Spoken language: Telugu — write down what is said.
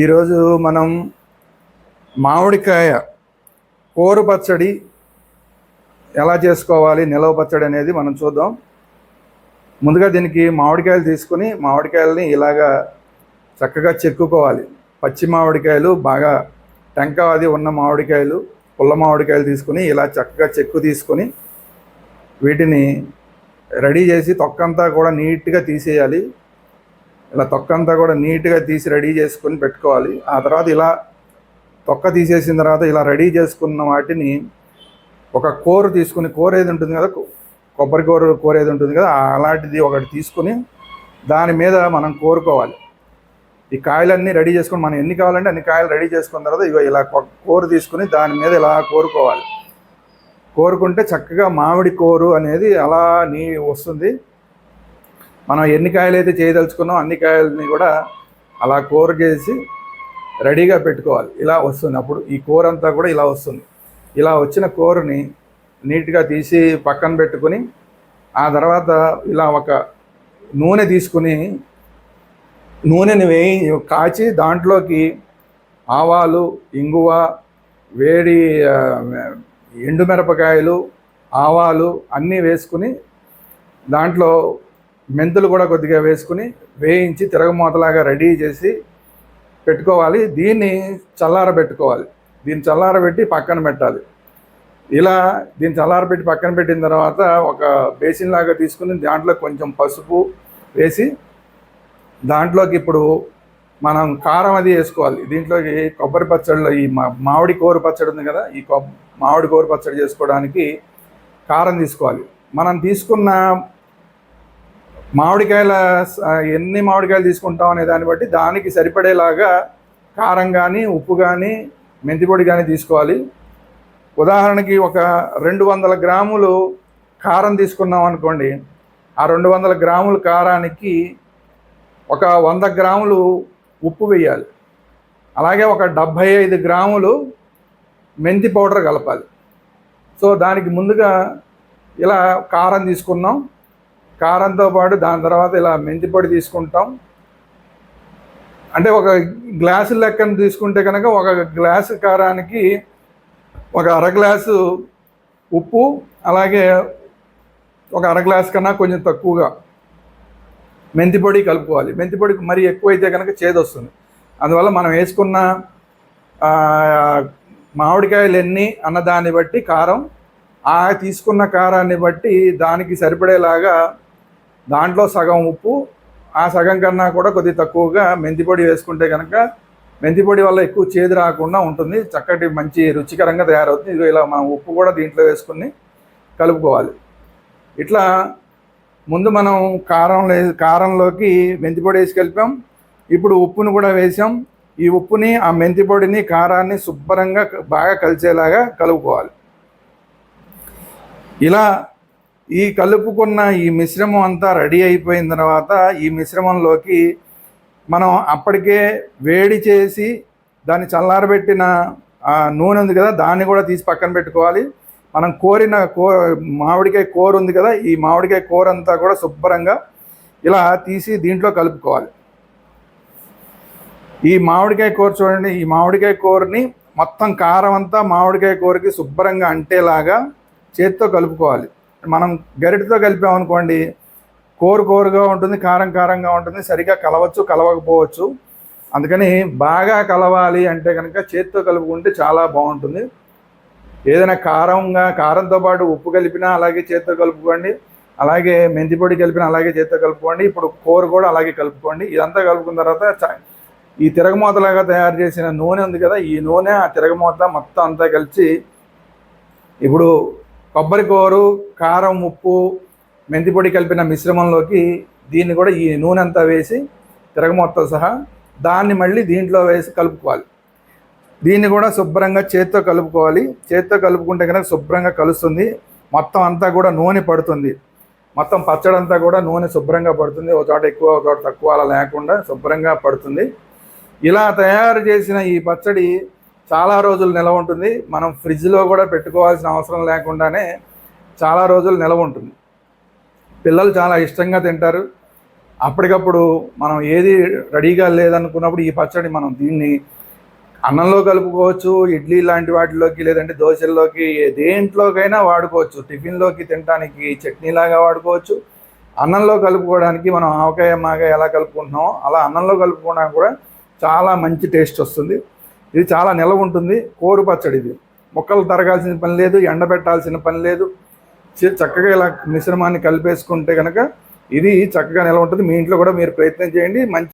ఈరోజు మనం మామిడికాయ కూర పచ్చడి ఎలా చేసుకోవాలి నిలవ పచ్చడి అనేది మనం చూద్దాం. ముందుగా దీనికి మామిడికాయలు తీసుకొని మామిడికాయలని ఇలాగా చక్కగా చెక్కుకోవాలి. పచ్చి మామిడికాయలు బాగా టెంక అది ఉన్న మామిడికాయలు పుల్ల మామిడికాయలు తీసుకొని ఇలా చక్కగా చెక్కు తీసుకొని వీటిని రెడీ చేసి తొక్కంతా కూడా నీట్గా తీసేయాలి. ఇలా తొక్కంతా కూడా నీట్గా తీసి రెడీ చేసుకొని పెట్టుకోవాలి. ఆ తర్వాత ఇలా తొక్క తీసేసిన తర్వాత ఇలా రెడీ చేసుకున్న వాటిని ఒక కూర తీసుకుని కూర ఏది ఉంటుంది కదా? కొబ్బరి కూర కూర ఏది ఉంటుంది కదా? అలాంటిది ఒకటి తీసుకొని దాని మీద మనం కోరుకోవాలి. ఈ కాయలన్నీ రెడీ చేసుకుని మనం ఎన్ని కావాలంటే అన్ని కాయలు రెడీ చేసుకున్న తర్వాత ఇగో ఇలా కూర తీసుకుని దాని మీద ఇలా కోరుకోవాలి. కోరుకుంటే చక్కగా మామిడి కోరు అనేది అలా నీ వస్తుంది. మనం ఎన్ని కాయలు అయితే చేయదలుచుకున్నాం అన్ని కాయలని కూడా అలా కూర చేసి రెడీగా పెట్టుకోవాలి. ఇలా వస్తుంది. అప్పుడు ఈ కూర అంతా కూడా ఇలా వస్తుంది. ఇలా వచ్చిన కూరని నీట్గా తీసి పక్కన పెట్టుకుని ఆ తర్వాత ఇలా ఒక నూనె తీసుకుని నూనెని వేయి కాచి దాంట్లోకి ఆవాలు ఇంగువ వేడి ఎండుమిరపకాయలు ఆవాలు అన్నీ వేసుకుని దాంట్లో మెంతులు కూడా కొద్దిగా వేసుకుని వేయించి తిరగమూతలాగా రెడీ చేసి పెట్టుకోవాలి. దీన్ని చల్లారబెట్టుకోవాలి దీన్ని చల్లారబెట్టి పక్కన పెట్టాలి. ఇలా దీన్ని చల్లారబెట్టి పక్కన పెట్టిన తర్వాత ఒక బేసిన్ లాగా తీసుకుని దాంట్లో కొంచెం పసుపు వేసి దాంట్లోకి ఇప్పుడు మనం కారం అది వేసుకోవాలి. దీంట్లోకి కొబ్బరి పచ్చడిలో ఈ మామిడి కూర పచ్చడి ఉంది కదా ఈ కొబ్ మామిడి కూర పచ్చడి చేసుకోవడానికి కారం తీసుకోవాలి. మనం తీసుకున్న మామిడికాయల స- ఎన్ని మామిడికాయలు తీసుకుంటాం అనే దాన్ని బట్టి దానికి సరిపడేలాగా కారం కానీ ఉప్పు కానీ మెంతిపొడి కానీ తీసుకోవాలి. ఉదాహరణకి ఒక రెండు వందల గ్రాములు కారం తీసుకున్నాం అనుకోండి. ఆ రెండు వందల గ్రాముల కారానికి ఒక వంద గ్రాములు ఉప్పు వేయాలి. అలాగే ఒక డెబ్భై ఐదు గ్రాములు మెంతి పౌడర్ కలపాలి. సో దానికి ముందుగా ఇలా కారం తీసుకున్నాం. కారంతో పాటు దాని తర్వాత ఇలా మెంతిపొడి తీసుకుంటాం. అంటే ఒక గ్లాసు లెక్కన తీసుకుంటే కనుక ఒక గ్లాసు కారానికి ఒక అర గ్లాసు ఉప్పు అలాగే ఒక అర గ్లాస్ కన్నా కొంచెం తక్కువగా మెంతిపొడి కలుపుకోవాలి. మెంతి పొడి మరి ఎక్కువైతే కనుక చేదు వస్తుంది. అందువల్ల మనం వేసుకున్న మామిడికాయలు ఎన్ని అన్న దాన్ని బట్టి కారం ఆ తీసుకున్న కారాన్ని బట్టి దానికి సరిపడేలాగా దాంట్లో సగం ఉప్పు ఆ సగం కన్నా కూడా కొద్ది తక్కువగా మెంతిపొడి వేసుకుంటే కనుక మెంతి పొడి వల్ల ఎక్కువ చేదు రాకుండా ఉంటుంది. చక్కటి మంచి రుచికరంగా తయారవుతుంది. ఇది ఇలా మనం ఉప్పు కూడా దీంట్లో వేసుకుని కలుపుకోవాలి. ఇట్లా ముందు మనం కారం లే- కారంలోకి మెంతి పొడి వేసి కలిపాం. ఇప్పుడు ఉప్పును కూడా వేసాం. ఈ ఉప్పుని ఆ మెంతి పొడిని కారాన్ని శుభ్రంగా బాగా కలిసేలాగా కలుపుకోవాలి. ఇలా ఈ కలుపుకున్న ఈ మిశ్రమం అంతా రెడీ అయిపోయిన తర్వాత ఈ మిశ్రమంలోకి మనం అప్పటికే వేడి చేసి దాన్ని చల్లారబెట్టిన నూనె ఉంది కదా దాన్ని కూడా తీసి పక్కన పెట్టుకోవాలి. మనం కోరిన కో మామిడికాయ కూర ఉంది కదా ఈ మామిడికాయ కూర అంతా కూడా శుభ్రంగా ఇలా తీసి దీంట్లో కలుపుకోవాలి. ఈ మామిడికాయ కూర చూడండి ఈ మామిడికాయ కూరని మొత్తం కారం అంతా మామిడికాయ కూరకి శుభ్రంగా అంటేలాగా చేత్తో కలుపుకోవాలి. మనం గరిటతో కలిపామనుకోండి కోరు కోరుగా ఉంటుంది కారం కారంగా ఉంటుంది సరిగా కలవచ్చు కలవకపోవచ్చు. అందుకని బాగా కలవాలి అంటే కనుక చేత్తో కలుపుకుంటే చాలా బాగుంటుంది. ఏదైనా కారంగా కారంతో పాటు ఉప్పు కలిపినా అలాగే చేత్తో కలుపుకోండి అలాగే మెంతి పొడి కలిపినా అలాగే చేత్తో కలుపుకోండి ఇప్పుడు కూర కూడా అలాగే కలుపుకోండి. ఇదంతా కలుపుకున్న తర్వాత చ- ఈ తిరగమూతలాగా తయారు చేసిన నూనె ఉంది కదా ఈ నూనె ఆ తిరగమూత మొత్తం అంతా కలిసి ఇప్పుడు కొబ్బరి కూరు కారం ఉప్పు మెంతి పొడి కలిపిన మిశ్రమంలోకి దీన్ని కూడా ఈ నూనె అంతా వేసి తిరగమొత్తం సహా దాన్ని మళ్ళీ దీంట్లో వేసి కలుపుకోవాలి. దీన్ని కూడా శుభ్రంగా చేత్తో కలుపుకోవాలి. చేత్తో కలుపుకుంటే కనుక శుభ్రంగా కలుస్తుంది. మొత్తం అంతా కూడా నూనె పడుతుంది. మొత్తం పచ్చడి అంతా కూడా నూనె శుభ్రంగా పడుతుంది. ఒక చోట ఎక్కువ ఒక చోట తక్కువ అలా లేకుండా శుభ్రంగా పడుతుంది. ఇలా తయారు చేసిన ఈ పచ్చడి చాలా రోజులు నిలవ ఉంటుంది. మనం ఫ్రిడ్జ్లో కూడా పెట్టుకోవాల్సిన అవసరం లేకుండానే చాలా రోజులు నిలవ ఉంటుంది. పిల్లలు చాలా ఇష్టంగా తింటారు. అప్పటికప్పుడు మనం ఏది రెడీగా లేదనుకున్నప్పుడు ఈ పచ్చడి మనం దీన్ని అన్నంలో కలుపుకోవచ్చు ఇడ్లీ లాంటి వాటిలోకి లేదంటే దోశల్లోకి దేంట్లోకైనా వాడుకోవచ్చు. టిఫిన్లోకి తినడానికి చట్నీలాగా వాడుకోవచ్చు. అన్నంలో కలుపుకోవడానికి మనం ఆవకాయ మాగా ఎలా కలుపుకుంటున్నామో అలా అన్నంలో కలుపుకోవడానికి కూడా చాలా మంచి టేస్ట్ వస్తుంది. ఇది చాలా నిలవ ఉంటుంది. కోరు పచ్చడి ఇది. ముక్కలు తరగాల్సిన పని లేదు ఎండబెట్టాల్సిన పని లేదు. చక్కగా ఇలా మిశ్రమాన్ని కలిపేసుకుంటే కనుక ఇది చక్కగా నిలవ ఉంటుంది. మీ ఇంట్లో కూడా మీరు ప్రయత్నం చేయండి. మంచి